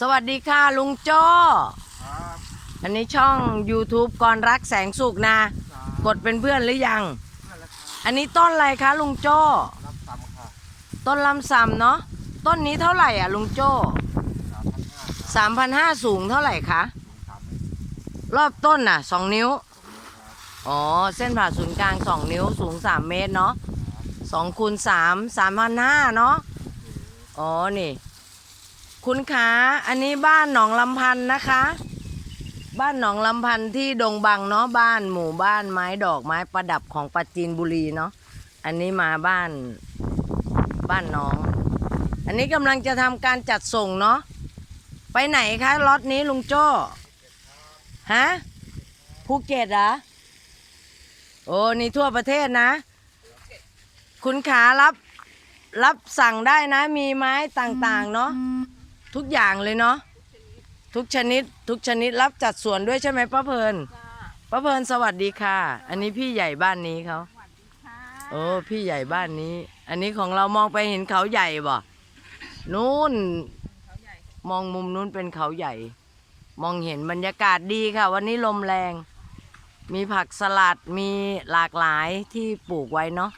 สวัสดีค่ะลุงโจ้ครับอันนี้ช่อง YouTube กรรักแสงสุขนะ กดเป็นเพื่อนหรือยัง นั่นแหละครับอันนี้ต้นอะไรคะลุงโจ้ รับตำค่ะต้นลำซำเนาะ ต้นนี้เท่าไหร่อะลุงโจ้สามพันห้าครับ3,500สูงเท่าไหร่คะสูงสามเมตรรอบต้นน่ะ2นิ้วตรงนี้ครับอ๋อ เส้นผ่าศูนย์กลาง2นิ้วสูง3เมตรเนาะ2คูณ3 3,500เนาะ อ๋อ นี่ คุณขาอันนี้บ้านหนองลำพันธ์นะคะ บ้านหนองลำพันธ์ที่ดงบังเนาะบ้านหมู่บ้านไม้ดอกไม้ประดับของปราจีนบุรีเนาะอันนี้มาบ้านบ้านน้อง อันนี้กำลังจะทำการจัดส่งเนาะไปไหนคะล็อตนี้ลุงโจ้ฮะภูเก็ตเหรอโอ้นี่ทั่วประเทศนะ คุณขารับ รับสั่งได้นะมีไม้ต่างๆ เนาะ ทุกอย่างเลยเนาะทุกชนิดทุกชนิดรับจัดสวนด้วยใช่ไหมป้าเพลินป้าเพลินสวัสดีค่ะ อันนี้พี่ใหญ่บ้านนี้เขาโอ้พี่ใหญ่บ้านนี้ อันนี้ของเรามองไปเห็นเขาใหญ่บ่นู่นมองมุมนู้นเป็นเขาใหญ่ มองเห็นบรรยากาศดีค่ะ วันนี้ลมแรง มีผักสลัดมีหลากหลายที่ปลูกไว้เนาะ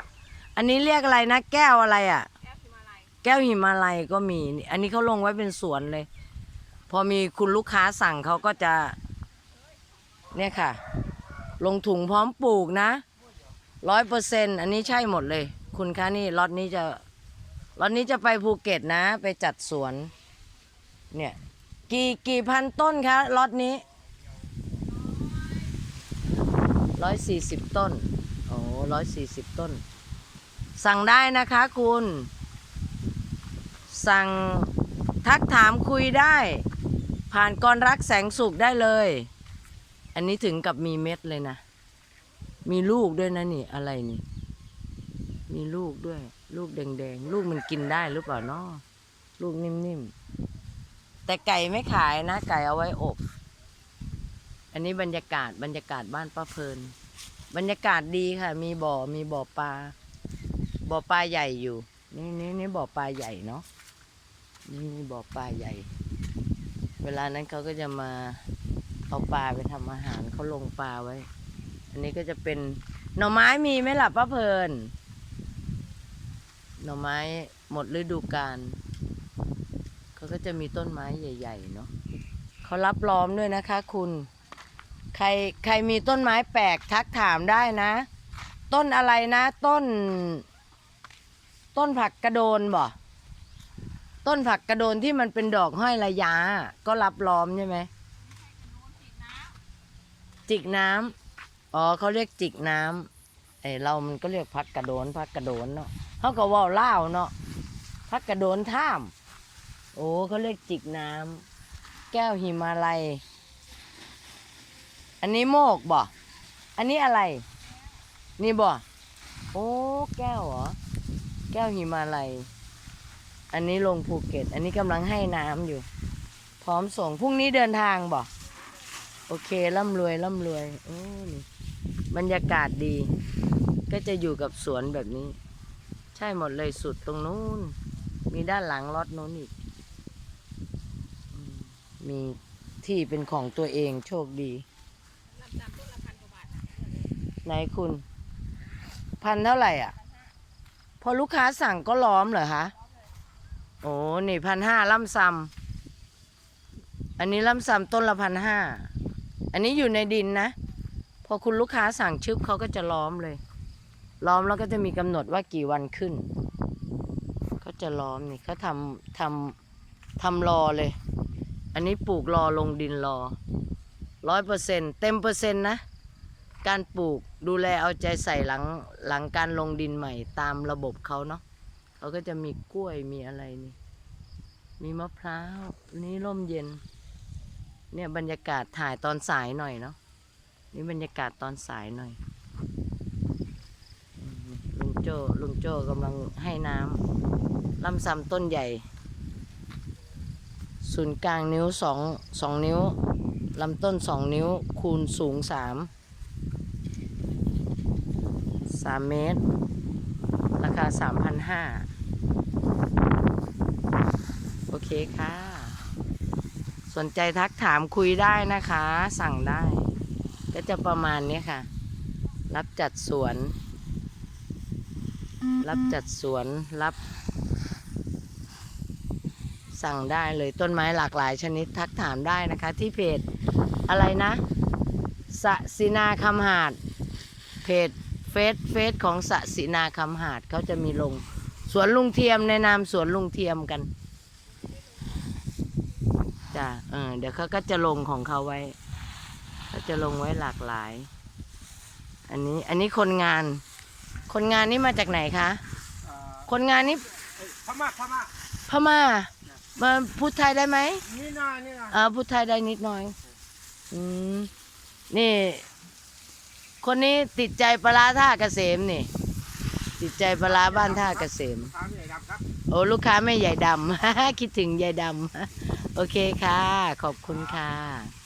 อันนี้เรียกอะไรนะแก้วอะไรอะ่ะ แก้วหิมาลัยก็มี อันนี้เขาลงไว้เป็นสวนเลย พอมีคุณลูกค้าสั่งเขาก็จะ เนี่ยค่ะ ลงถุงพร้อมปลูกนะร้อยเปอร์เซ็นอันนี้ใช่หมดเลย คุณคะนี่ล็อตนี้จะล็อตนี้จะไปภูเก็ตนะ ไปจัดสวน เนี่ย กี่กี่พันต้นคะล็อตนี้ร้อยสี่สิบต้น โอ้ร้อยสี่สิบต้น สั่งได้นะคะคุณ สั่งทักถามคุยได้ ผ่านกรรักแสงสุขได้เลย อันนี้ถึงกับมีเม็ดเลยนะ มีลูกด้วยนะนี่อะไรนี่ มีลูกด้วย ลูกแดงๆ ลูกมันกินได้หรือเปล่าเนาะลูกนิ่มๆ แต่ไก่ไม่ขายนะ ไก่เอาไว้อบ อันนี้บรรยากาศบรรยากาศบ้านป้าเพลิน บรรยากาศดีค่ะ มีบ่อมีบ่อปลาบ่อปลาใหญ่อยู่ นี่นี่นี่บ่อปลาใหญ่เนาะ นี่บ่อปลาใหญ่ เวลานั้นเขาก็จะมาเอาปลาไปทำอาหารเขาลงปลาไว้ อันนี้ก็จะเป็นหน่อไม้มีไหมล่ะป้าเพลินหน่อไม้หมดฤดูกาลเขาก็จะมีต้นไม้ใหญ่ ๆ เนาะเขารับล้อมด้วยนะคะ คุณ ใครใครมีต้นไม้แปลกทักถามได้นะ ต้นอะไรนะ ต้น ต้นผักกระโดนบ่ ต้นผักกระโดนที่มันเป็นดอกห้อยระยะ ก็รับล้อมใช่ไหมจิกน้ำอ๋อเขาเรียกจิกน้ำไอเรามันก็เรียกพักกระโดนพักกระโดนเนาะเขาก็ว่าเล่าเนาะพักกระโดนท่าม โอ้เขาเรียกจิกน้ำแก้วหิมาลัย อันนี้โมกบ่อันนี้อะไร นี่บ่โอ้แก้วเหรอแก้วหิมาลัย อันนี้ลงภูเก็ต อันนี้กำลังให้น้ำอยู่ พร้อมส่งพรุ่งนี้เดินทางบ่โอเคร่ำรวยร่ำรวยโอ้นี่บรรยากาศดี ก็จะอยู่กับสวนแบบนี้ ใช่หมดเลยสุดตรงนู้น มีด้านหลังรถนู้นอีก มีที่เป็นของตัวเองโชคดีไหนคุณ พันเท่าไหร่อะ พอลูกค้าสั่งก็ล้อมเหรอคะ นี่พันห้าล่ำซำอันนี้ล่ำซำต้นละพันห้าอันนี้อยู่ในดินนะ พอคุณลูกค้าสั่งชึบเขาก็จะล้อมเลย ล้อมแล้วก็จะมีกำหนดว่ากี่วันขึ้นเขาจะล้อมนี่เขาทำทำทำรอเลย อันนี้ปลูกรอลงดินรอร้อยเปอร์เซ็นเต็มเปอร์เซ็นต์นะ การปลูกดูแลเอาใจใส่หลังหลังการลงดินใหม่ตามระบบเขาเนาะเขาก็จะมีกล้วยมีอะไรนี่ มีมะพร้าวนี่ร่มเย็น เนี่ยบรรยากาศถ่ายตอนสายหน่อยเนาะนี่บรรยากาศตอนสายหน่อยลุงโจ้ลุงโจ้กำลังให้น้ำลำซำต้นใหญ่ ศูนย์กลางนิ้วสองสองนิ้วลำต้นสองนิ้วคูณสูงสามสามเมตร ราคาสามพันห้า เคค่ะ สนใจทักถามคุยได้นะคะ สั่งได้ ก็จะประมาณนี้ค่ะ รับจัดสวน รับจัดสวนรับ สั่งได้เลยต้นไม้หลากหลายชนิดทักถามได้นะคะ ที่เพจอะไรนะสะสินาคำหาด เพจเฟซเฟซของสะสินาคำหาดเขาจะมีลงสวนลุงเทียมในนามสวนลุงเทียมกัน จ้ะเออเดี๋ยวเขาก็จะลงของเขาไว้เขาจะลงไว้หลากหลาย อันนี้อันนี้คนงาน คนงานนี่มาจากไหนคะเอ่อคนงานนี่เอ้ยพม่าพม่าพม่ามาพูดไทยได้ไหมนี่นะนี่นะเออพูดไทยได้นิดหน่อย อืมนี่ คนนี้ติดใจปลาร้าท่าเกษมนี่ ติดใจปลาร้าบ้านท่าเกษม ตามใหญ่ดำครับโอ้ลูกค้าไม่ใหญ่ดำ คิดถึงยายดำ โอเคค่ะ ขอบคุณค่ะ